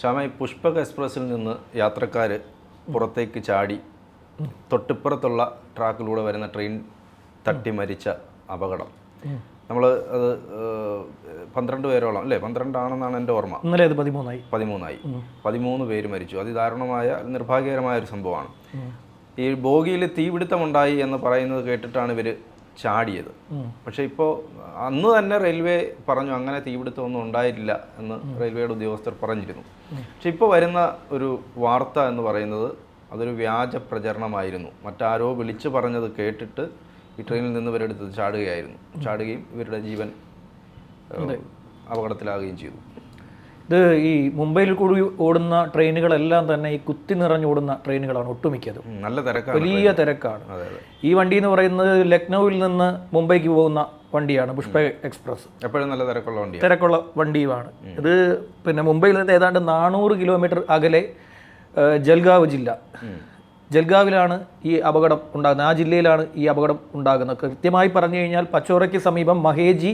ശ്യാമ ഈ പുഷ്പക എക്സ്പ്രസ്സിൽ നിന്ന് യാത്രക്കാർ പുറത്തേക്ക് ചാടി തൊട്ടിപ്പുറത്തുള്ള ട്രാക്കിലൂടെ വരുന്ന ട്രെയിൻ തട്ടി മരിച്ച അപകടം. നമ്മൾ അത് പന്ത്രണ്ട് പേരോളം അല്ലേ? പന്ത്രണ്ടാണെന്നാണ് എന്റെ ഓർമ്മ. ഇന്നലെ അത് പതിമൂന്നായി. പതിമൂന്നായി. പതിമൂന്ന് പേര് മരിച്ചു. അതിദാരുണമായ നിർഭാഗ്യകരമായ ഒരു സംഭവമാണ്. ഈ ബോഗിയിൽ തീപിടുത്തമുണ്ടായി എന്ന് പറയുന്നത് കേട്ടിട്ടാണ് ഇവർ ചാടിയത്. പക്ഷെ ഇപ്പോൾ അന്ന് തന്നെ റെയിൽവേ പറഞ്ഞു അങ്ങനെ തീപിടുത്തമൊന്നും ഉണ്ടായിട്ടില്ല എന്ന് റെയിൽവേയുടെ ഉദ്യോഗസ്ഥർ പറഞ്ഞിരുന്നു. പക്ഷെ ഇപ്പോൾ വരുന്ന ഒരു വാർത്ത എന്ന് പറയുന്നത് അതൊരു വ്യാജ പ്രചരണമായിരുന്നു. മറ്റാരോ വിളിച്ചു പറഞ്ഞത് കേട്ടിട്ട് ഈ ട്രെയിനിൽ നിന്ന് ഇവരെടുത്ത് ചാടുകയായിരുന്നു. ചാടുകയും ഇവരുടെ ജീവൻ അപകടത്തിലാകുകയും ചെയ്തു. ഇത് ഈ മുംബൈയിൽ കൂടി ഓടുന്ന ട്രെയിനുകളെല്ലാം തന്നെ ഈ കുത്തി നിറഞ്ഞോടുന്ന ട്രെയിനുകളാണ് ഒട്ടുമിക്കത്. നല്ല തിരക്കാണ് വലിയ തിരക്കാണ്. ഈ വണ്ടി എന്ന് പറയുന്നത് ലക്നൌവിൽ നിന്ന് മുംബൈക്ക് പോകുന്ന വണ്ടിയാണ് പുഷ്പ എക്സ്പ്രസ്. എപ്പോഴും നല്ല തിരക്കുള്ള വണ്ടി തിരക്കുള്ള വണ്ടിയുമാണ്. ഇത് പിന്നെ മുംബൈയിൽ നിന്ന് ഏതാണ്ട് നാനൂറ് കിലോമീറ്റർ അകലെ ജൽഗാവ് ജില്ല. ജൽഗാവിലാണ് ഈ അപകടം ഉണ്ടാകുന്നത്. ആ ജില്ലയിലാണ് ഈ അപകടം ഉണ്ടാകുന്നത്. കൃത്യമായി പറഞ്ഞു കഴിഞ്ഞാൽ പച്ചോറയ്ക്ക് സമീപം മഹേജി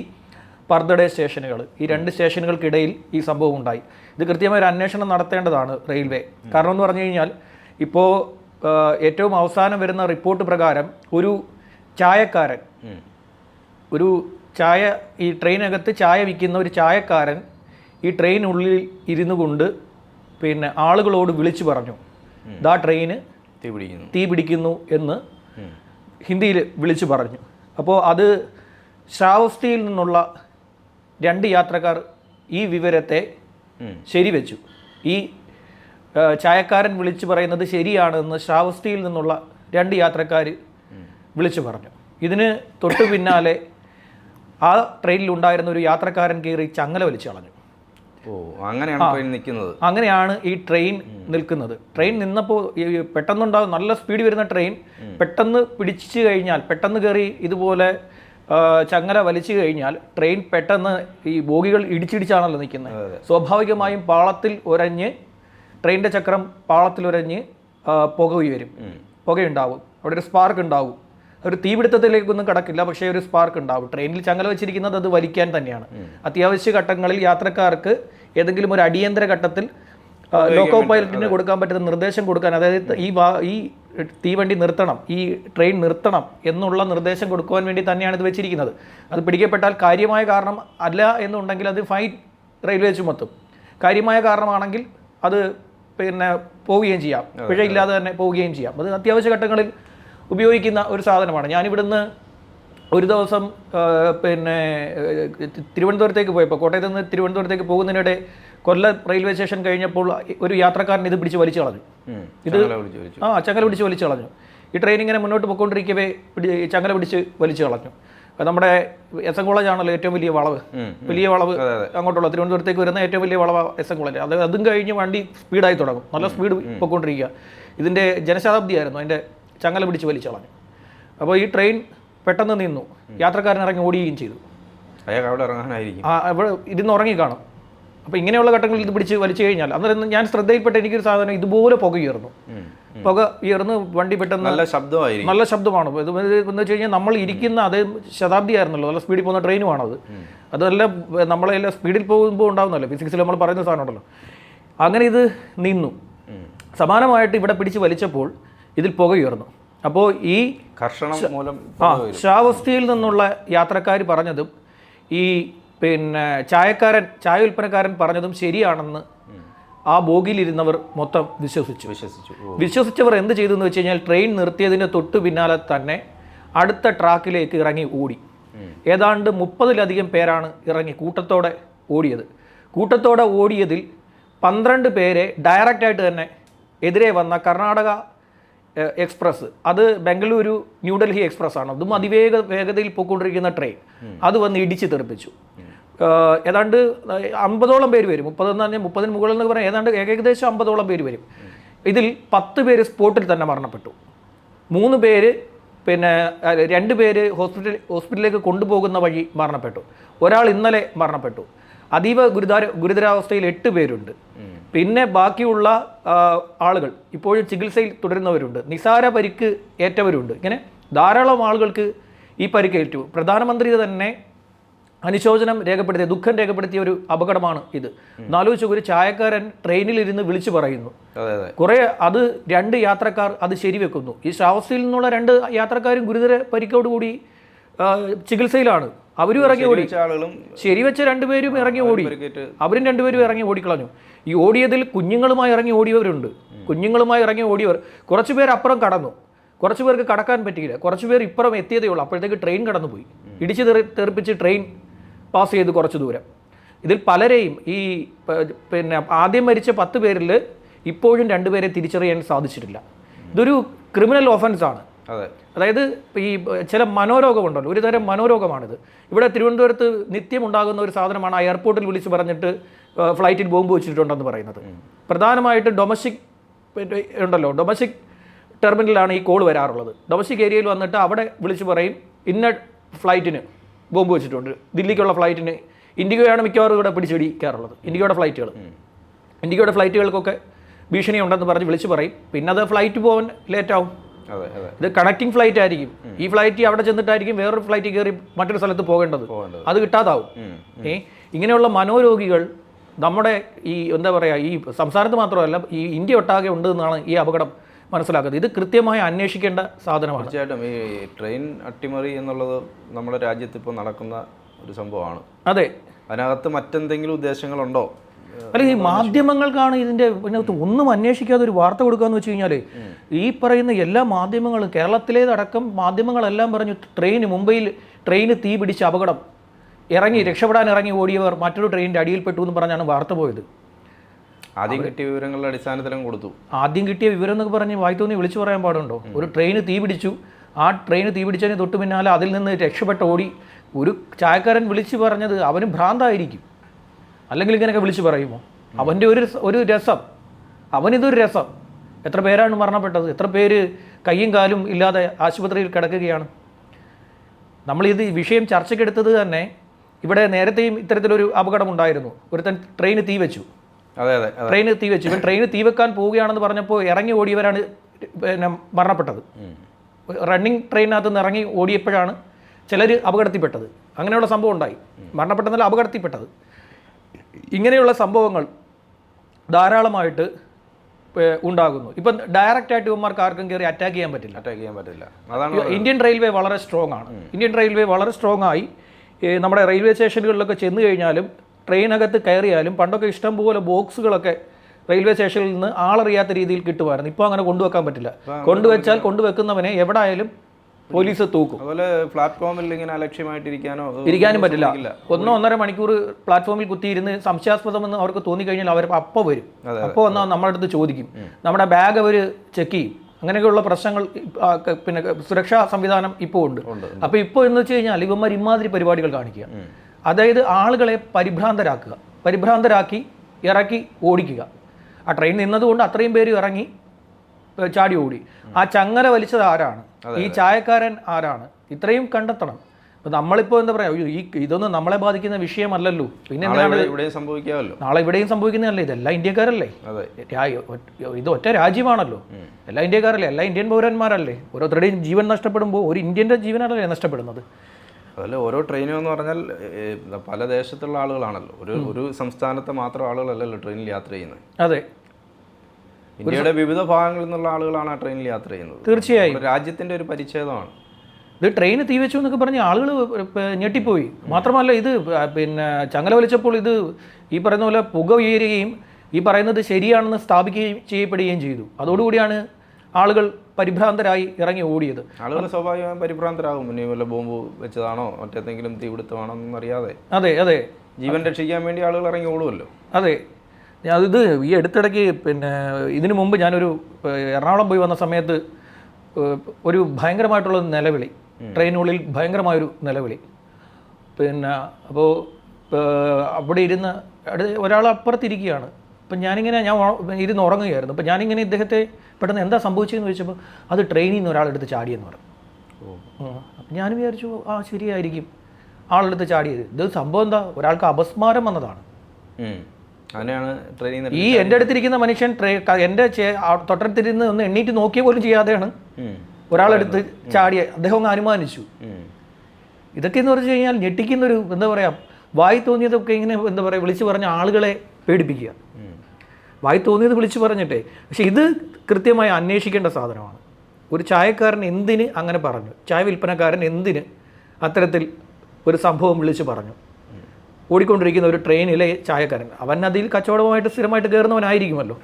പർദഡെ സ്റ്റേഷനുകൾ. ഈ രണ്ട് സ്റ്റേഷനുകൾക്കിടയിൽ ഈ സംഭവം ഉണ്ടായി. ഇത് കൃത്യമായ ഒരു അന്വേഷണം നടത്തേണ്ടതാണ് റെയിൽവേ. കാരണം എന്ന് പറഞ്ഞു കഴിഞ്ഞാൽ ഇപ്പോൾ ഏറ്റവും അവസാനം വരുന്ന റിപ്പോർട്ട് പ്രകാരം ഒരു ചായക്കാരൻ ഒരു ചായ ഈ ട്രെയിനകത്ത് ചായ വിൽക്കുന്ന ഒരു ചായക്കാരൻ ഈ ട്രെയിനുള്ളിൽ ഇരുന്നു കൊണ്ട് പിന്നെ ആളുകളോട് വിളിച്ചു പറഞ്ഞു. ദാ ട്രെയിന് തീ പിടിക്കുന്നു. തീ പിടിക്കുന്നു എന്ന് ഹിന്ദിയിൽ വിളിച്ചു പറഞ്ഞു. അപ്പോൾ അത് ശ്രാവസ്തിയിൽ നിന്നുള്ള രണ്ട് യാത്രക്കാർ ഈ വിവരത്തെ. ശരിവെച്ചു. ഈ ചായക്കാരൻ വിളിച്ചു പറയുന്നത് ശരിയാണെന്ന് ശ്രാവസ്തിയിൽ നിന്നുള്ള രണ്ട് യാത്രക്കാർ വിളിച്ചു പറഞ്ഞു. ഇതിന് തൊട്ടു പിന്നാലെ ആ ട്രെയിനിൽ ഉണ്ടായിരുന്ന ഒരു യാത്രക്കാരൻ കയറി ചങ്ങല വലിച്ചു കളഞ്ഞു. ഓ അങ്ങനെയാണ് ട്രെയിൻ നിൽക്കുന്നത്. അങ്ങനെയാണ് ഈ ട്രെയിൻ നിൽക്കുന്നത്. ട്രെയിൻ നിന്നപ്പോൾ പെട്ടെന്നുണ്ടാകും നല്ല സ്പീഡ് വരുന്ന ട്രെയിൻ പെട്ടെന്ന് പിടിച്ചു കഴിഞ്ഞാൽ പെട്ടെന്ന് കയറി ഇതുപോലെ ചങ്ങല വലിച്ചു കഴിഞ്ഞാൽ ട്രെയിൻ പെട്ടെന്ന് ഈ ബോഗികൾ ഇടിച്ചിടിച്ചാണല്ലോ നിൽക്കുന്നത്. സ്വാഭാവികമായും പാളത്തിൽ ഉരഞ്ഞ് ട്രെയിനിന്റെ ചക്രം പാളത്തിൽ ഉരഞ്ഞ് പുക ഉയരും. പുകയുണ്ടാവും. അവിടെ ഒരു സ്പാർക്ക് ഉണ്ടാവും. ഒരു തീപിടുത്തത്തിലേക്കൊന്നും കടക്കില്ല പക്ഷേ ഒരു സ്പാർക്ക് ഉണ്ടാവും. ട്രെയിനിൽ ചങ്ങല വെച്ചിരിക്കുന്നത് അത് വലിക്കാൻ തന്നെയാണ്. അത്യാവശ്യ ഘട്ടങ്ങളിൽ യാത്രക്കാർക്ക് ഏതെങ്കിലും ഒരു അടിയന്തര ഘട്ടത്തിൽ ലോക്കോ പൈലറ്റിന് കൊടുക്കാൻ പറ്റുന്ന നിർദ്ദേശം കൊടുക്കാൻ അതായത് ഈ ഈ തീവണ്ടി നിർത്തണം ഈ ട്രെയിൻ നിർത്തണം എന്നുള്ള നിർദ്ദേശം കൊടുക്കുവാൻ വേണ്ടി തന്നെയാണ് ഇത് വെച്ചിരിക്കുന്നത്. അത് പിടിക്കപ്പെട്ടാൽ കാര്യമായ കാരണം അല്ല എന്നുണ്ടെങ്കിൽ അത് ഫൈൻ റെയിൽവേ ചുമത്തും. കാര്യമായ കാരണമാണെങ്കിൽ അത് പിന്നെ പോവുകയും ചെയ്യാം. പിഴയില്ലാതെ തന്നെ പോവുകയും ചെയ്യാം. അത് അത്യാവശ്യ ഘട്ടങ്ങളിൽ ഉപയോഗിക്കുന്ന ഒരു സാധനമാണ്. ഞാനിവിടുന്ന് ഒരു ദിവസം പിന്നെ തിരുവനന്തപുരത്തേക്ക് പോയപ്പോൾ കോട്ടയത്ത് നിന്ന് തിരുവനന്തപുരത്തേക്ക് പോകുന്നതിനിടെ കൊല്ലം റെയിൽവേ സ്റ്റേഷൻ കഴിഞ്ഞപ്പോൾ ഒരു യാത്രക്കാരൻ ഇത് പിടിച്ച് വലിച്ചു കളഞ്ഞു. ഇത് ആ ചങ്ങല പിടിച്ച് വലിച്ചു കളഞ്ഞു. ഈ ട്രെയിൻ ഇങ്ങനെ മുന്നോട്ട് പോയിക്കൊണ്ടിരിക്കവേ ചങ്ങല പിടിച്ച് വലിച്ചു കളഞ്ഞു. നമ്മുടെ എസ് എൻ കോളേജാണല്ലോ ഏറ്റവും വലിയ വളവ്. വലിയ വളവ് അങ്ങോട്ടുള്ള തിരുവനന്തപുരത്തേക്ക് വരുന്ന ഏറ്റവും വലിയ വളവ് എസ് എൻ കോളേജ്. അത് അതും കഴിഞ്ഞ് വണ്ടി സ്പീഡായി തുടങ്ങും. നല്ല സ്പീഡ് പോയിക്കൊണ്ടിരിക്കുക. ഇതിന്റെ ജനശതാബ്ദിയായിരുന്നു. അതിന്റെ ചങ്ങല പിടിച്ച് വലിച്ചു കളഞ്ഞു. അപ്പോൾ ഈ ട്രെയിൻ പെട്ടെന്ന് നിന്നു. യാത്രക്കാരൻ ഇറങ്ങി ഓടുകയും ചെയ്തു. അയാൾ അവിടെ ഇറങ്ങാനായിരിക്കും. ആ അവിടെ ഇരുന്ന് ഉറങ്ങി കാണും അപ്പോൾ ഇങ്ങനെയുള്ള ഘട്ടങ്ങളിൽ ഇത് പിടിച്ച് വലിച്ചു കഴിഞ്ഞാൽ അന്നേരം ഞാൻ ശ്രദ്ധയിൽപ്പെട്ട എനിക്കൊരു സാധനം ഇതുപോലെ പുക ഉയർന്നു. ഉം. പുക ഉയർന്ന് വണ്ടി പെട്ടെന്ന് നല്ല ശബ്ദമായി നല്ല ശബ്ദമാണ്. ഇത് എന്ന് വെച്ച് കഴിഞ്ഞാൽ നമ്മൾ ഇരിക്കുന്ന അതേ ശതാബ്ദി ആയിരുന്നല്ലോ നല്ല സ്പീഡിൽ പോകുന്ന ട്രെയിനുമാണത്. അത് അതല്ല നമ്മളെല്ലാം സ്പീഡിൽ പോകുമ്പോൾ ഉണ്ടാവുന്നല്ലോ ഫിസിക്സിൽ നമ്മൾ പറയുന്ന സാധനം ഉണ്ടല്ലോ അങ്ങനെ ഇത് നിന്നു. സമാനമായിട്ട് ഇവിടെ പിടിച്ച് വലിച്ചപ്പോൾ ഇതിൽ പുക ഉയർന്നു. അപ്പോൾ ഈ കർഷണം മൂലം ആ ശാവസ്ഥയിൽ നിന്നുള്ള യാത്രക്കാർ പറഞ്ഞതും ഈ പിന്നെ ചായക്കാരൻ ചായ വിൽപ്പനക്കാരൻ പറഞ്ഞതും ശരിയാണെന്ന് ആ ബോഗിയിലിരുന്നവർ മൊത്തം വിശ്വസിച്ചു. വിശ്വസിച്ചു. വിശ്വസിച്ചവർ എന്ത് ചെയ്തു എന്ന് വെച്ച് കഴിഞ്ഞാൽ ട്രെയിൻ നിർത്തിയതിന് തൊട്ടു പിന്നാലെ തന്നെ അടുത്ത ട്രാക്കിലേക്ക് ഇറങ്ങി ഓടി. ഏതാണ്ട് മുപ്പതിലധികം പേരാണ് ഇറങ്ങി കൂട്ടത്തോടെ ഓടിയത്. കൂട്ടത്തോടെ ഓടിയതിൽ പന്ത്രണ്ട് പേരെ ഡയറക്റ്റായിട്ട് തന്നെ എതിരെ വന്ന കർണാടക എക്സ്പ്രസ് അത് ബംഗളൂരു ന്യൂഡൽഹി എക്സ്പ്രസ് ആണ്. അതും അതിവേഗ വേഗതയിൽ പോയിക്കൊണ്ടിരിക്കുന്ന ട്രെയിൻ അത് വന്ന് ഇടിച്ച് തെറിപ്പിച്ചു. ഏതാണ്ട് അമ്പതോളം പേര് വരും. മുപ്പതെന്ന് പറഞ്ഞാൽ മുപ്പതിന് മുകളിൽ എന്ന് പറഞ്ഞാൽ ഏതാണ്ട് ഏകദേശം അമ്പതോളം പേര് വരും. ഇതിൽ പത്ത് പേര് സ്പോട്ടിൽ തന്നെ മരണപ്പെട്ടു. മൂന്ന് പേര് പിന്നെ രണ്ട് പേര് ഹോസ്പിറ്റൽ ഹോസ്പിറ്റലിലേക്ക് കൊണ്ടുപോകുന്ന വഴി മരണപ്പെട്ടു. ഒരാൾ ഇന്നലെ മരണപ്പെട്ടു. അതീവ ഗുരുതര ഗുരുതരാവസ്ഥയിൽ എട്ട് പേരുണ്ട്. പിന്നെ ബാക്കിയുള്ള ആളുകൾ ഇപ്പോഴും ചികിത്സയിൽ തുടരുന്നവരുണ്ട്. നിസാര പരിക്ക് ഏറ്റവരുണ്ട്. ഇങ്ങനെ ധാരാളം ആളുകൾക്ക് ഈ പരിക്കേറ്റു പ്രധാനമന്ത്രി തന്നെ അനുശോചനം രേഖപ്പെടുത്തിയ ദുഃഖം രേഖപ്പെടുത്തിയ ഒരു അപകടമാണ് ഇത്. നാലോചിച്ച് ഒരു ചായക്കാരൻ ട്രെയിനിലിരുന്ന് വിളിച്ചു പറയുന്നു. കുറെ അതെ രണ്ട് യാത്രക്കാർ അത് ശരിവെക്കുന്നു. ഈ ശ്രാവസ്തിയിൽ നിന്നുള്ള രണ്ട് യാത്രക്കാരും ഗുരുതര പരിക്കോടുകൂടി ചികിത്സയിലാണ്. അവരും ഇറങ്ങി ഓടി. ശരിവെച്ച രണ്ടുപേരും ഇറങ്ങി ഓടി. അവരും രണ്ടുപേരും ഇറങ്ങി ഓടിക്കളഞ്ഞു. ഈ ഓടിയതിൽ കുഞ്ഞുങ്ങളുമായി ഇറങ്ങി ഓടിയവരുണ്ട്. കുഞ്ഞുങ്ങളുമായി ഇറങ്ങി ഓടിയവർ. കുറച്ചു പേർ അപ്പുറം കടന്നു. കുറച്ചു പേർക്ക് കടക്കാൻ പറ്റിയില്ല. കുറച്ചു പേർ ഇപ്പുറം എത്തിയതേ ഉള്ളൂ. അപ്പോഴത്തേക്ക് ട്രെയിൻ കടന്നുപോയി. ഇടിച്ചു തെറി തെറിപ്പിച്ച് ട്രെയിൻ പാസ് ചെയ്ത് കുറച്ച് ദൂരം. ഇതിൽ പലരെയും ഈ പിന്നെ ആദ്യം മരിച്ച പത്ത് പേരിൽ ഇപ്പോഴും രണ്ടുപേരെ തിരിച്ചറിയാൻ സാധിച്ചിട്ടില്ല. ഇതൊരു ക്രിമിനൽ ഓഫൻസ് ആണ്. അതെ. അതായത് ഈ ചില മനോരോഗമുണ്ടല്ലോ ഒരു തരം മനോരോഗമാണിത്. ഇവിടെ തിരുവനന്തപുരത്ത് നിത്യം ഉണ്ടാകുന്ന ഒരു സാധനമാണ് ആ എയർപോർട്ടിൽ വിളിച്ച് പറഞ്ഞിട്ട് ഫ്ലൈറ്റിൽ ബോംബ് വെച്ചിട്ടുണ്ടെന്ന് പറയുന്നത്. പ്രധാനമായിട്ടും ഡൊമസ്റ്റിക് ഉണ്ടല്ലോ ഡൊമസ്റ്റിക് ടെർമിനലാണ് ഈ കോൾ വരാറുള്ളത്. ഡൊമസ്റ്റിക് ഏരിയയിൽ വന്നിട്ട് അവിടെ വിളിച്ച് പറയും ഇന്ന ഫ്ലൈറ്റിന് ബോംബ് വെച്ചിട്ടുണ്ട്. ദില്ലിക്കുള്ള ഫ്ലൈറ്റിന് ഇൻഡിഗോയാണ് മിക്കവാറും ഇവിടെ പിടിച്ചിടിക്കാറുള്ളത് ഇൻഡിഗോയുടെ ഫ്ലൈറ്റുകൾ. ഇൻഡിഗോയുടെ ഫ്ലൈറ്റുകൾക്കൊക്കെ ഭീഷണി ഉണ്ടെന്ന് പറഞ്ഞ് വിളിച്ച് പറയും. പിന്നെ അത് ഫ്ലൈറ്റ് പോകാൻ ലേറ്റ് ആവും. ഇത് കണക്റ്റിംഗ് ഫ്ലൈറ്റ് ആയിരിക്കും. ഈ ഫ്ലൈറ്റ് അവിടെ ചെന്നിട്ടായിരിക്കും വേറൊരു ഫ്ലൈറ്റ് കയറി മറ്റൊരു സ്ഥലത്ത് പോകേണ്ടത്. അത് കിട്ടാതാവും. ഏ? ഇങ്ങനെയുള്ള മനോരോഗികൾ നമ്മുടെ ഈ എന്താ പറയുക ഈ സംസ്ഥാനത്ത് മാത്രമല്ല ഈ ഇന്ത്യ ഒട്ടാകെ ഉണ്ട് എന്നാണ് ഈ അപകടം മനസ്സിലാക്കുന്നത്. ഇത് കൃത്യമായി അന്വേഷിക്കേണ്ട സാധനമാണ്. തീർച്ചയായിട്ടും ഈ ട്രെയിൻ അട്ടിമറി എന്നുള്ളത് നമ്മുടെ രാജ്യത്ത് ഇപ്പോൾ നടക്കുന്ന ഒരു സംഭവമാണ്. അതെ. അതിനകത്ത് മറ്റെന്തെങ്കിലും ഉദ്ദേശങ്ങളുണ്ടോ? അല്ലെങ്കിൽ ഈ മാധ്യമങ്ങൾക്കാണ് ഇതിന്റെ ഇതിനകത്ത് ഒന്നും അന്വേഷിക്കാതെ ഒരു വാർത്ത കൊടുക്കുകയെന്ന് വെച്ച് കഴിഞ്ഞാൽ ഈ പറയുന്ന എല്ലാ മാധ്യമങ്ങളും കേരളത്തിലേതടക്കം മാധ്യമങ്ങളെല്ലാം പറഞ്ഞു ട്രെയിൻ മുംബൈയിൽ ട്രെയിന് തീ പിടിച്ച അപകടം. ഇറങ്ങി രക്ഷപ്പെടാൻ ഇറങ്ങി ഓടിയവർ മറ്റൊരു ട്രെയിനിന്റെ അടിയിൽപ്പെട്ടു എന്ന് പറഞ്ഞാണ് വാർത്ത പോയത്. ആദ്യം കിട്ടിയ വിവരങ്ങളുടെ അടിസ്ഥാനത്തിലും കൊടുത്തു. ആദ്യം കിട്ടിയ വിവരം എന്നൊക്കെ പറഞ്ഞ് വായിത്തോന്നി വിളിച്ചു പറയാൻ പാടുണ്ടോ? ഒരു ട്രെയിന് തീ പിടിച്ചു. ആ ട്രെയിന് തീ പിടിച്ചതിന് തൊട്ട് പിന്നാലെ അതിൽ നിന്ന് രക്ഷപ്പെട്ട ഓടി. ഒരു ചായക്കാരൻ വിളിച്ചു പറഞ്ഞത് അവന് ഭ്രാന്തായിരിക്കും. അല്ലെങ്കിൽ ഇങ്ങനെയൊക്കെ വിളിച്ചു പറയുമോ? അവന്റെ ഒരു ഒരു രസം. അവനിതൊരു രസം. എത്ര പേരാണ് മരണപ്പെട്ടത്? എത്ര പേര് കയ്യും കാലും ഇല്ലാതെ ആശുപത്രിയിൽ കിടക്കുകയാണ്? നമ്മളിത് വിഷയം ചർച്ചയ്ക്കെടുത്തത് തന്നെ ഇവിടെ നേരത്തെയും ഇത്തരത്തിലൊരു അപകടമുണ്ടായിരുന്നു. ഒരുത്തൻ ട്രെയിന് തീ വെച്ചു. ട്രെയിന് തീ വെച്ചു. ഇവൻ ട്രെയിന് തീ വെക്കാൻ പോവുകയാണെന്ന് പറഞ്ഞപ്പോൾ ഇറങ്ങി ഓടിയവരാണ് പിന്നെ മരണപ്പെട്ടത്. റണ്ണിങ് ട്രെയിനകത്ത് നിന്ന് ഇറങ്ങി ഓടിയപ്പോഴാണ് ചിലർ അപകടത്തിൽപ്പെട്ടത്. അങ്ങനെയുള്ള സംഭവം ഉണ്ടായി. മരണപ്പെട്ടെന്നല്ല അപകടത്തിൽപ്പെട്ടത്. ഇങ്ങനെയുള്ള സംഭവങ്ങൾ ധാരാളമായിട്ട് ഉണ്ടാകുന്നു. ഇപ്പം ഡയറക്റ്റ് ആയിട്ട് ഇവന്മാർക്ക് ആർക്കും കയറി അറ്റാക്ക് ചെയ്യാൻ പറ്റില്ല. അറ്റാക്ക് ചെയ്യാൻ പറ്റില്ല. അതാണ് ഇന്ത്യൻ റെയിൽവേ വളരെ സ്ട്രോങ് ആണ്. ഇന്ത്യൻ റെയിൽവേ വളരെ സ്ട്രോങ് ആയി. നമ്മുടെ റെയിൽവേ സ്റ്റേഷനുകളിലൊക്കെ ചെന്ന് കഴിഞ്ഞാലും ട്രെയിനകത്ത് കയറിയാലും പണ്ടൊക്കെ ഇഷ്ടംപോലെ ബോക്സുകളൊക്കെ റെയിൽവേ സ്റ്റേഷനിൽ നിന്ന് ആളറിയാത്ത രീതിയിൽ കിട്ടുമായിരുന്നു. ഇപ്പോൾ അങ്ങനെ കൊണ്ടുവെക്കാൻ പറ്റില്ല. കൊണ്ടുവച്ചാൽ കൊണ്ടുവെക്കുന്നവനെ എവിടെ ആയാലും പോലീസ് തൂക്കും. അതുപോലെ പ്ലാറ്റ്ഫോമിൽ ഇങ്ങനെ അലക്ഷ്യമായിട്ടിരിക്കാനോ ഇരിക്കാനോ പറ്റില്ല. ഒന്നോ ഒന്നര മണിക്കൂർ പ്ലാറ്റ്ഫോമിൽ കുത്തിയിരുന്ന് സംശയാസ്പദമെന്ന് അവർക്ക് തോന്നിക്കഴിഞ്ഞാൽ അവർ അപ്പോൾ വരും. അപ്പോൾ വന്നാൽ നമ്മുടെ അടുത്ത് ചോദിക്കും. നമ്മുടെ ബാഗ് അവർ ചെക്ക് ചെയ്യും. അങ്ങനെയൊക്കെയുള്ള പ്രശ്നങ്ങൾ പിന്നെ സുരക്ഷാ സംവിധാനം ഇപ്പോൾ ഉണ്ട്. ഉണ്ട്. അപ്പോൾ ഇപ്പോൾ എന്ന് വെച്ച് കഴിഞ്ഞാൽ ഇവന്മാർ ഇമാതിരി പരിപാടികൾ കാണിക്കുക അതായത് ആളുകളെ പരിഭ്രാന്തരാക്കുക. പരിഭ്രാന്തരാക്കി ഇറക്കി ഓടിക്കുക. ആ ട്രെയിൻ നിന്നതുകൊണ്ട് അത്രയും പേര് ഇറങ്ങി ചാടി ഓടി. ആ ചങ്ങല വലിച്ചത് ആരാണ്? ഈ ചായക്കാരൻ ആരാണ്? ഇത്രയും കണ്ടെത്തണം. ഇപ്പൊ നമ്മളിപ്പോ എന്താ പറയാ ഈ ഇതൊന്നും നമ്മളെ ബാധിക്കുന്ന വിഷയമല്ലല്ലോ. പിന്നെ നാളെ ഇവിടെയും സംഭവിക്കാമല്ലോ. നാളെ ഇവിടെയും സംഭവിക്കുന്നതല്ലേ? ഇതെല്ലാം ഇന്ത്യക്കാരല്ലേ? ഇത് ഒറ്റ രാജ്യമാണല്ലോ. എല്ലാ ഇന്ത്യക്കാരല്ലേ? എല്ലാ ഇന്ത്യൻ പൗരന്മാരല്ലേ? ഓരോരുത്തരുടെയും ജീവൻ നഷ്ടപ്പെടുമ്പോൾ ഒരു ഇന്ത്യന്റെ ജീവനല്ലേ നഷ്ടപ്പെടുന്നത്? അതുപോലെ ഓരോ ട്രെയിനും എന്ന് പറഞ്ഞാൽ പല ദേശത്തുള്ള ആളുകളാണല്ലോ. ഒരു ഒരു സംസ്ഥാനത്തെ മാത്രം ആളുകളല്ലല്ലോ ട്രെയിനിൽ യാത്ര ചെയ്യുന്നത്. അതെ. ഇന്ത്യയുടെ വിവിധ ഭാഗങ്ങളിൽ നിന്നുള്ള ആളുകളാണ് ആ ട്രെയിനിൽ യാത്ര ചെയ്യുന്നത്. തീർച്ചയായും. രാജ്യത്തിന്റെ ഒരു പരിച്ഛേദമാണ്. ഇത് ട്രെയിൻ തീ വെച്ചു എന്നൊക്കെ പറഞ്ഞ് ആളുകൾ ഞെട്ടിപ്പോയി. മാത്രമല്ല ഇത് പിന്നെ ചങ്ങല വലിച്ചപ്പോൾ ഇത് ഈ പറയുന്ന പോലെ പുക ഉയരുകയും ഈ പറയുന്നത് ശരിയാണെന്ന് സ്ഥാപിക്കുകയും ചെയ്യപ്പെടുകയും ചെയ്തു. അതോടുകൂടിയാണ് ആളുകൾ പരിഭ്രാന്തരായി ഇറങ്ങി ഓടിയത്. ആളുകൾ സ്വാഭാവികമായും പരിഭ്രാന്തരാകും. ഇനി വല്ല ബോംബ് വെച്ചതാണോ? മറ്റെന്തെങ്കിലും തീപിടുത്തമാണോ എന്നറിയാതെ അതെ അതെ. ജീവൻ രക്ഷിക്കാൻ വേണ്ടി ആളുകൾ ഇറങ്ങി ഓടുമല്ലോ. അതെ. ഇത് ഈ അടുത്തിടയ്ക്ക് പിന്നെ ഇതിനു മുമ്പ് ഞാനൊരു എറണാകുളം പോയി വന്ന സമയത്ത് ഒരു ഭയങ്കരമായിട്ടുള്ള നിലവിളി. ട്രെയിനുള്ളിൽ ഭയങ്കരമായൊരു നിലവിളി. പിന്നെ അപ്പോൾ അവിടെ ഇരുന്ന് അടുത്ത് ഒരാൾ അപ്പുറത്തിരിക്കുകയാണ് അപ്പം ഞാനിങ്ങനെ ഞാൻ ഇരുന്ന് ഉറങ്ങുകയായിരുന്നു. അപ്പം ഞാനിങ്ങനെ ഇദ്ദേഹത്തെ പെട്ടെന്ന് എന്താ സംഭവിച്ചതെന്ന് ചോദിച്ചപ്പോൾ അത് ട്രെയിനിൽ നിന്ന് ഒരാളെടുത്ത് ചാടിയെന്ന് പറഞ്ഞു. അപ്പം ഞാൻ വിചാരിച്ചു ആ ശരിയായിരിക്കും. ആളെടുത്ത് ചാടിയത്. ഇത് സംഭവം എന്താ? ഒരാൾക്ക് അപസ്മാരം വന്നതാണ്. ഈ എന്റെ അടുത്തിരിക്കുന്ന മനുഷ്യൻ എന്റെ തൊട്ടടുത്തിരുന്ന് ഒന്ന് എണ്ണീറ്റ് നോക്കിയ പോലും ചെയ്യാതെയാണ്. ഒരാളെടുത്ത് ചാടിയ അദ്ദേഹം അങ്ങ് അനുമാനിച്ചു. ഇതൊക്കെ എന്ന് പറഞ്ഞു കഴിഞ്ഞാൽ ഞെട്ടിക്കുന്നൊരു എന്താ പറയുക വായി തോന്നിയതൊക്കെ ഇങ്ങനെ എന്താ പറയുക വിളിച്ചു പറഞ്ഞ ആളുകളെ പേടിപ്പിക്കുക. വായി തോന്നിയത് വിളിച്ചു പറഞ്ഞിട്ടേ. പക്ഷേ ഇത് കൃത്യമായി അന്വേഷിക്കേണ്ട സാധനമാണ്. ഒരു ചായക്കാരൻ എന്തിന് അങ്ങനെ പറഞ്ഞു? ചായ വിൽപ്പനക്കാരൻ എന്തിന് അത്തരത്തിൽ ഒരു സംഭവം വിളിച്ച് പറഞ്ഞു? ഓടിക്കൊണ്ടിരിക്കുന്ന ഒരു ട്രെയിനിലെ ചായക്കാരൻ. അവൻ അതിൽ കച്ചവടമായിട്ട് സ്ഥിരമായിട്ട് കയറുന്നവനായിരിക്കുമല്ലോ.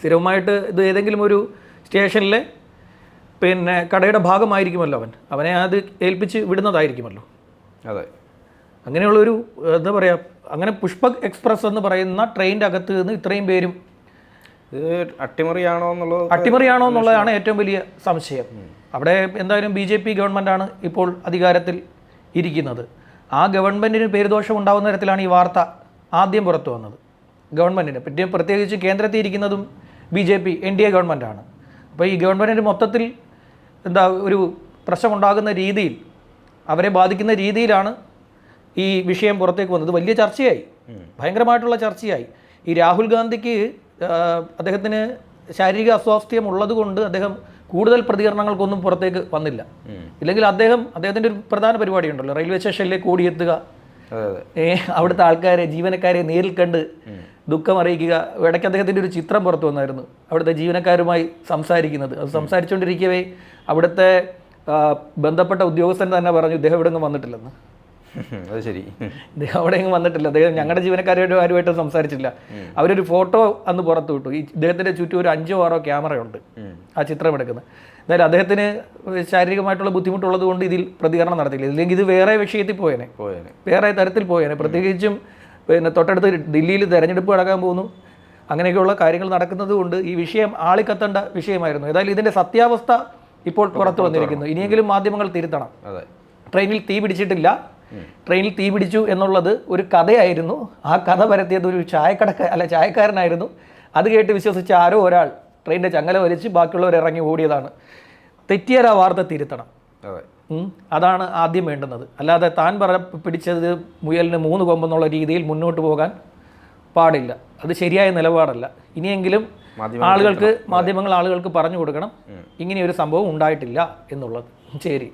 സ്ഥിരമായിട്ട് ഇത് ഏതെങ്കിലും ഒരു സ്റ്റേഷനിലെ പിന്നെ കടയുടെ ഭാഗമായിരിക്കുമല്ലോ അവൻ. അവനെ അത് ഏൽപ്പിച്ച് വിടുന്നതായിരിക്കുമല്ലോ. അതെ. അങ്ങനെയുള്ളൊരു എന്താ പറയുക അങ്ങനെ പുഷ്പക് എക്സ്പ്രസ് എന്ന് പറയുന്ന ട്രെയിനിന്റെ അകത്ത് നിന്ന് ഇത്രയും പേരും അട്ടിമറിയാണോ എന്നുള്ളത് അട്ടിമറിയാണോ എന്നുള്ളതാണ് ഏറ്റവും വലിയ സംശയം. അവിടെ എന്തായാലും ബി ജെ പി ഗവൺമെന്റാണ് ഇപ്പോൾ അധികാരത്തിൽ ഇരിക്കുന്നത്. ആ ഗവൺമെന്റിന് പേരുദോഷം ഉണ്ടാകുന്ന തരത്തിലാണ് ഈ വാർത്ത ആദ്യം പുറത്തു വന്നത്. ഗവൺമെന്റിന്. പിന്നെ പ്രത്യേകിച്ച് കേന്ദ്രത്തിൽ ഇരിക്കുന്നതും B J P N D A ഗവൺമെന്റാണ്. അപ്പോൾ ഈ ഗവൺമെന്റിന് മൊത്തത്തിൽ എന്താ ഒരു പ്രശ്നമുണ്ടാകുന്ന രീതിയിൽ അവരെ ബാധിക്കുന്ന രീതിയിലാണ് ഈ വിഷയം പുറത്തേക്ക് വന്നത് വലിയ ചർച്ചയായി. ഭയങ്കരമായിട്ടുള്ള ചർച്ചയായി. ഈ രാഹുൽ ഗാന്ധിക്ക് അദ്ദേഹത്തിന് ശാരീരിക അസ്വാസ്ഥ്യം ഉള്ളതുകൊണ്ട് അദ്ദേഹം കൂടുതൽ പ്രതികരണങ്ങൾക്കൊന്നും പുറത്തേക്ക് വന്നില്ല. ഇല്ലെങ്കിൽ അദ്ദേഹം അദ്ദേഹത്തിന്റെ ഒരു പ്രധാന പരിപാടി ഉണ്ടല്ലോ റെയിൽവേ സ്റ്റേഷനിലേക്ക് ഓടിയെത്തുക ഏ, അവിടുത്തെ ആൾക്കാരെ ജീവനക്കാരെ നേരിൽ കണ്ട് ദുഃഖം അറിയിക്കുക. ഇടയ്ക്ക് അദ്ദേഹത്തിന്റെ ഒരു ചിത്രം പുറത്തു വന്നായിരുന്നു അവിടുത്തെ ജീവനക്കാരുമായി സംസാരിക്കുന്നത്. അത് സംസാരിച്ചുകൊണ്ടിരിക്കവേ അവിടുത്തെ ബന്ധപ്പെട്ട ഉദ്യോഗസ്ഥൻ തന്നെ പറഞ്ഞു ഇദ്ദേഹം ഇവിടെ ഒന്നും വന്നിട്ടില്ലെന്ന്. അത് ശരി. ഇദ്ദേഹം അവിടെ എങ്ങും വന്നിട്ടില്ല. അദ്ദേഹം ഞങ്ങളുടെ ജീവനക്കാരുമായിട്ട് ആരുമായിട്ട് സംസാരിച്ചില്ല അവരൊരു ഫോട്ടോ അന്ന് പുറത്തു വിട്ടു. ഈ ഇദ്ദേഹത്തിന്റെ ചുറ്റും ഒരു അഞ്ചോ ആറോ ക്യാമറയുണ്ട് ആ ചിത്രം എടുക്കുന്നത്. എന്തായാലും അദ്ദേഹത്തിന് ശാരീരികമായിട്ടുള്ള ബുദ്ധിമുട്ടുള്ളത് കൊണ്ട് ഇതിൽ പ്രതികരണം നടത്തില്ല ഇല്ലെങ്കിൽ ഇത് വേറെ വിഷയത്തിൽ പോയേനെ. പോയേനെ. വേറെ തരത്തിൽ പോയേനെ. പ്രത്യേകിച്ചും പിന്നെ തൊട്ടടുത്ത് ദില്ലിയിൽ തെരഞ്ഞെടുപ്പ് നടക്കാൻ പോകുന്നു. അങ്ങനെയൊക്കെയുള്ള കാര്യങ്ങൾ നടക്കുന്നത് കൊണ്ട് ഈ വിഷയം ആളിക്കത്തേണ്ട വിഷയമായിരുന്നു. ഏതായാലും ഇതിന്റെ സത്യാവസ്ഥ ഇപ്പോൾ പുറത്തു വന്നിരിക്കുന്നു. ഇനിയെങ്കിലും മാധ്യമങ്ങൾ തിരുത്തണം. അതെ. ട്രെയിനിൽ തീ പിടിച്ചിട്ടില്ല ട്രെയിനിൽ തീ പിടിച്ചു എന്നുള്ളത് ഒരു കഥയായിരുന്നു. ആ കഥ പരത്തിയത് ഒരു ചായക്കടക്ക അല്ല ചായക്കാരനായിരുന്നു. അത് കേട്ട് വിശ്വസിച്ച ആരോ ഒരാൾ ട്രെയിനിന്റെ ചങ്ങല വലിച്ച് ബാക്കിയുള്ളവർ ഇറങ്ങി ഓടിയതാണ്. തെറ്റിയാൽ ആ വാർത്ത തിരുത്തണം. അതെ. അതാണ് ആദ്യം വേണ്ടുന്നത്. അല്ലാതെ താൻ പറ പിടിച്ചത് മുയലിന് മൂന്ന് കൊമ്പെന്നുള്ള രീതിയിൽ മുന്നോട്ട് പോകാൻ പാടില്ല. അത് ശരിയായ നിലപാടല്ല. ഇനിയെങ്കിലും ആളുകൾക്ക് മാധ്യമങ്ങൾ ആളുകൾക്ക് പറഞ്ഞു കൊടുക്കണം. ഇങ്ങനെയൊരു സംഭവം ഉണ്ടായിട്ടില്ല എന്നുള്ളത്. ശരി.